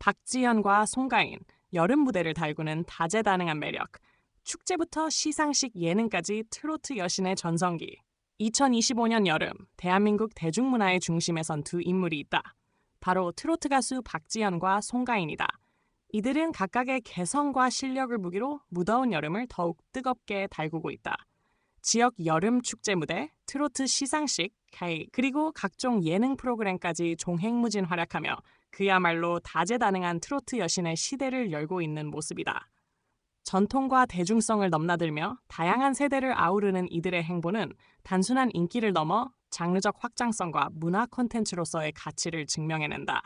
박지현과 송가인, 여름 무대를 달구는 다재다능한 매력, 축제부터 시상식 예능까지 트로트 여신의 전성기. 2025년 여름, 대한민국 대중문화의 중심에 선 두 인물이 있다. 바로 트로트 가수 박지현과 송가인이다. 이들은 각각의 개성과 실력을 무기로 무더운 여름을 더욱 뜨겁게 달구고 있다. 지역 여름 축제 무대, 트로트 시상식, K, 그리고 각종 예능 프로그램까지 종횡무진 활약하며 그야말로 다재다능한 트로트 여신의 시대를 열고 있는 모습이다. 전통과 대중성을 넘나들며 다양한 세대를 아우르는 이들의 행보는 단순한 인기를 넘어 장르적 확장성과 문화 콘텐츠로서의 가치를 증명해낸다.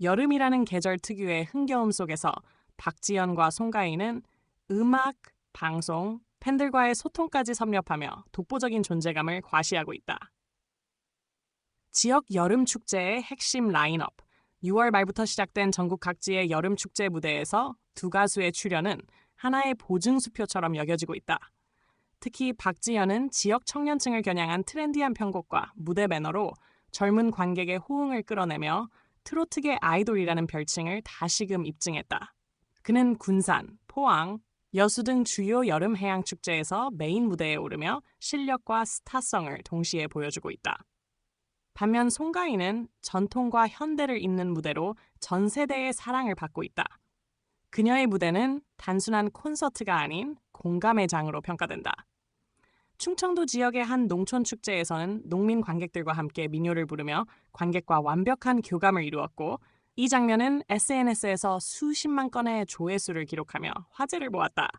여름이라는 계절 특유의 흥겨움 속에서 박지연과 송가인은 음악, 방송, 팬들과의 소통까지 섭렵하며 독보적인 존재감을 과시하고 있다. 지역 여름 축제의 핵심 라인업. 6월 말부터 시작된 전국 각지의 여름 축제 무대에서 두 가수의 출연은 하나의 보증 수표처럼 여겨지고 있다. 특히 박지현은 지역 청년층을 겨냥한 트렌디한 편곡과 무대 매너로 젊은 관객의 호응을 끌어내며 트로트계 아이돌이라는 별칭을 다시금 입증했다. 그는 군산, 포항, 여수 등 주요 여름 해양 축제에서 메인 무대에 오르며 실력과 스타성을 동시에 보여주고 있다. 반면 송가인은 전통과 현대를 잇는 무대로 전 세대의 사랑을 받고 있다. 그녀의 무대는 단순한 콘서트가 아닌 공감의 장으로 평가된다. 충청도 지역의 한 농촌 축제에서는 농민 관객들과 함께 민요를 부르며 관객과 완벽한 교감을 이루었고 이 장면은 SNS에서 수십만 건의 조회수를 기록하며 화제를 모았다.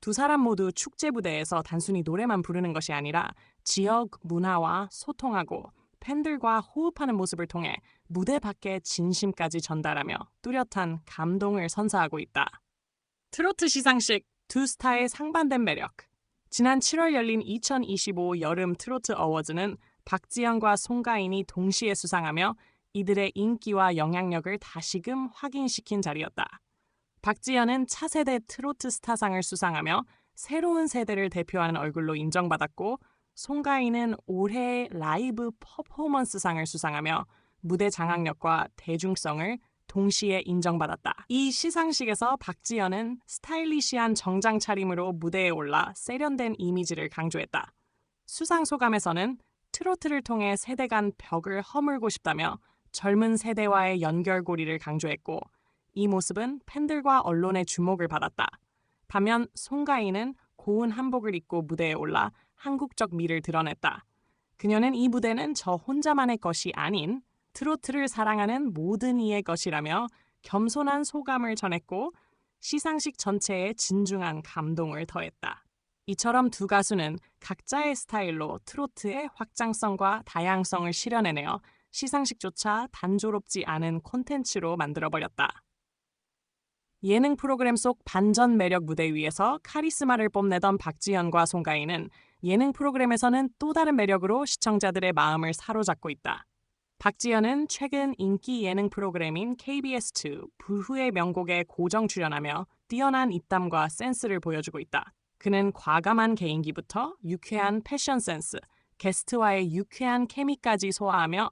두 사람 모두 축제 무대에서 단순히 노래만 부르는 것이 아니라 지역 문화와 소통하고 팬들과 호흡하는 모습을 통해 무대 밖의 진심까지 전달하며 뚜렷한 감동을 선사하고 있다. 트로트 시상식 두 스타의 상반된 매력. 지난 7월 열린 2025 여름 트로트 어워즈는 박지현과 송가인이 동시에 수상하며 이들의 인기와 영향력을 다시금 확인시킨 자리였다. 박지현은 차세대 트로트 스타상을 수상하며 새로운 세대를 대표하는 얼굴로 인정받았고 송가인은 올해의 라이브 퍼포먼스상을 수상하며 무대 장악력과 대중성을 동시에 인정받았다. 이 시상식에서 박지현은 스타일리시한 정장 차림으로 무대에 올라 세련된 이미지를 강조했다. 수상 소감에서는 트로트를 통해 세대 간 벽을 허물고 싶다며 젊은 세대와의 연결고리를 강조했고 이 모습은 팬들과 언론의 주목을 받았다. 반면 송가인은 고운 한복을 입고 무대에 올라 한국적 미를 드러냈다. 그녀는 이 무대는 저 혼자만의 것이 아닌 트로트를 사랑하는 모든 이의 것이라며 겸손한 소감을 전했고 시상식 전체에 진중한 감동을 더했다. 이처럼 두 가수는 각자의 스타일로 트로트의 확장성과 다양성을 실현해내어 시상식조차 단조롭지 않은 콘텐츠로 만들어버렸다. 예능 프로그램 속 반전 매력 무대 위에서 카리스마를 뽐내던 박지현과 송가인은 예능 프로그램에서는 또 다른 매력으로 시청자들의 마음을 사로잡고 있다. 박지현은 최근 인기 예능 프로그램인 KBS2 부후의 명곡에 고정 출연하며 뛰어난 입담과 센스를 보여주고 있다. 그는 과감한 개인기부터 유쾌한 패션 센스, 게스트와의 유쾌한 케미까지 소화하며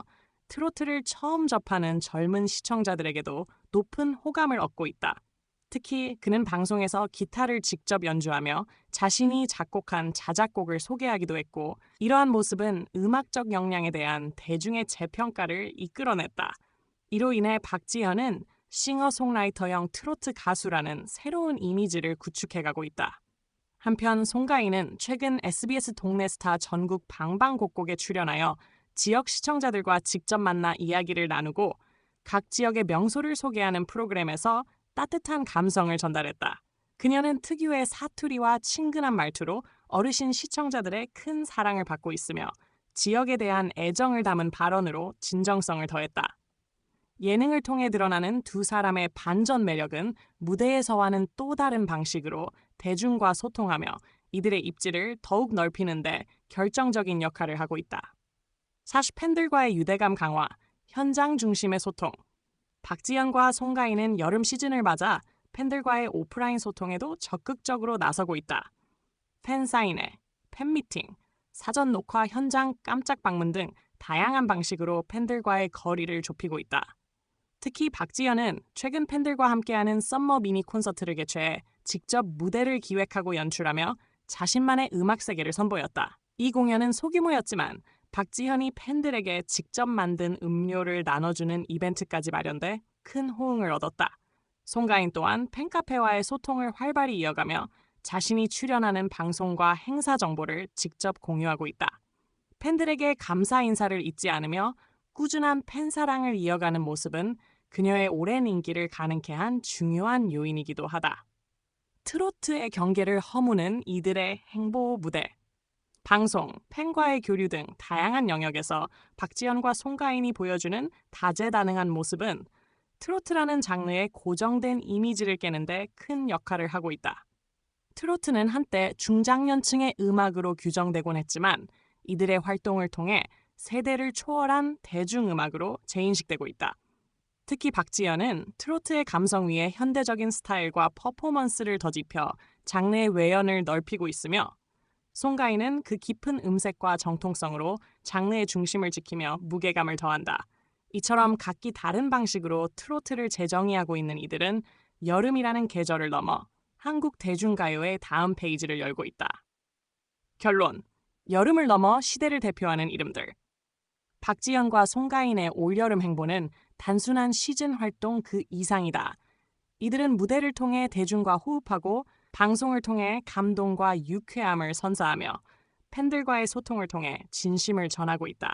트로트를 처음 접하는 젊은 시청자들에게도 높은 호감을 얻고 있다. 특히 그는 방송에서 기타를 직접 연주하며 자신이 작곡한 자작곡을 소개하기도 했고 이러한 모습은 음악적 역량에 대한 대중의 재평가를 이끌어냈다. 이로 인해 박지현은 싱어송라이터형 트로트 가수라는 새로운 이미지를 구축해가고 있다. 한편 송가인은 최근 SBS 동네 스타 전국 방방곡곡에 출연하여 지역 시청자들과 직접 만나 이야기를 나누고 각 지역의 명소를 소개하는 프로그램에서 따뜻한 감성을 전달했다. 그녀는 특유의 사투리와 친근한 말투로 어르신 시청자들의 큰 사랑을 받고 있으며 지역에 대한 애정을 담은 발언으로 진정성을 더했다. 예능을 통해 드러나는 두 사람의 반전 매력은 무대에서와는 또 다른 방식으로 대중과 소통하며 이들의 입지를 더욱 넓히는데 결정적인 역할을 하고 있다. 사실 팬들과의 유대감 강화, 현장 중심의 소통, 박지현과 송가인은 여름 시즌을 맞아 팬들과의 오프라인 소통에도 적극적으로 나서고 있다. 팬 사인회, 팬 미팅, 사전 녹화 현장 깜짝 방문 등 다양한 방식으로 팬들과의 거리를 좁히고 있다. 특히 박지현은 최근 팬들과 함께하는 썸머 미니 콘서트를 개최해 직접 무대를 기획하고 연출하며 자신만의 음악 세계를 선보였다. 이 공연은 소규모였지만 박지현이 팬들에게 직접 만든 음료를 나눠주는 이벤트까지 마련돼 큰 호응을 얻었다. 송가인 또한 팬카페와의 소통을 활발히 이어가며 자신이 출연하는 방송과 행사 정보를 직접 공유하고 있다. 팬들에게 감사 인사를 잊지 않으며 꾸준한 팬 사랑을 이어가는 모습은 그녀의 오랜 인기를 가능케 한 중요한 요인이기도 하다. 트로트의 경계를 허무는 이들의 행보 무대. 방송, 팬과의 교류 등 다양한 영역에서 박지현과 송가인이 보여주는 다재다능한 모습은 트로트라는 장르의 고정된 이미지를 깨는데 큰 역할을 하고 있다. 트로트는 한때 중장년층의 음악으로 규정되곤 했지만 이들의 활동을 통해 세대를 초월한 대중음악으로 재인식되고 있다. 특히 박지현은 트로트의 감성 위에 현대적인 스타일과 퍼포먼스를 더집혀 장르의 외연을 넓히고 있으며 송가인은 그 깊은 음색과 정통성으로 장르의 중심을 지키며 무게감을 더한다. 이처럼 각기 다른 방식으로 트로트를 재정의하고 있는 이들은 여름이라는 계절을 넘어 한국 대중가요의 다음 페이지를 열고 있다. 결론. 여름을 넘어 시대를 대표하는 이름들. 박지현과 송가인의 올여름 행보는 단순한 시즌 활동 그 이상이다. 이들은 무대를 통해 대중과 호흡하고 방송을 통해 감동과 유쾌함을 선사하며 팬들과의 소통을 통해 진심을 전하고 있다.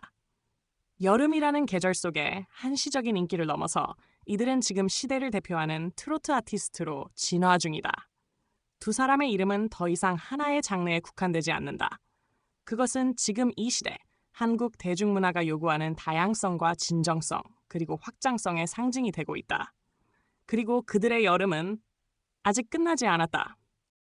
여름이라는 계절 속에 한시적인 인기를 넘어서 이들은 지금 시대를 대표하는 트로트 아티스트로 진화 중이다. 두 사람의 이름은 더 이상 하나의 장르에 국한되지 않는다. 그것은 지금 이 시대 한국 대중문화가 요구하는 다양성과 진정성 그리고 확장성의 상징이 되고 있다. 그리고 그들의 여름은 아직 끝나지 않았다.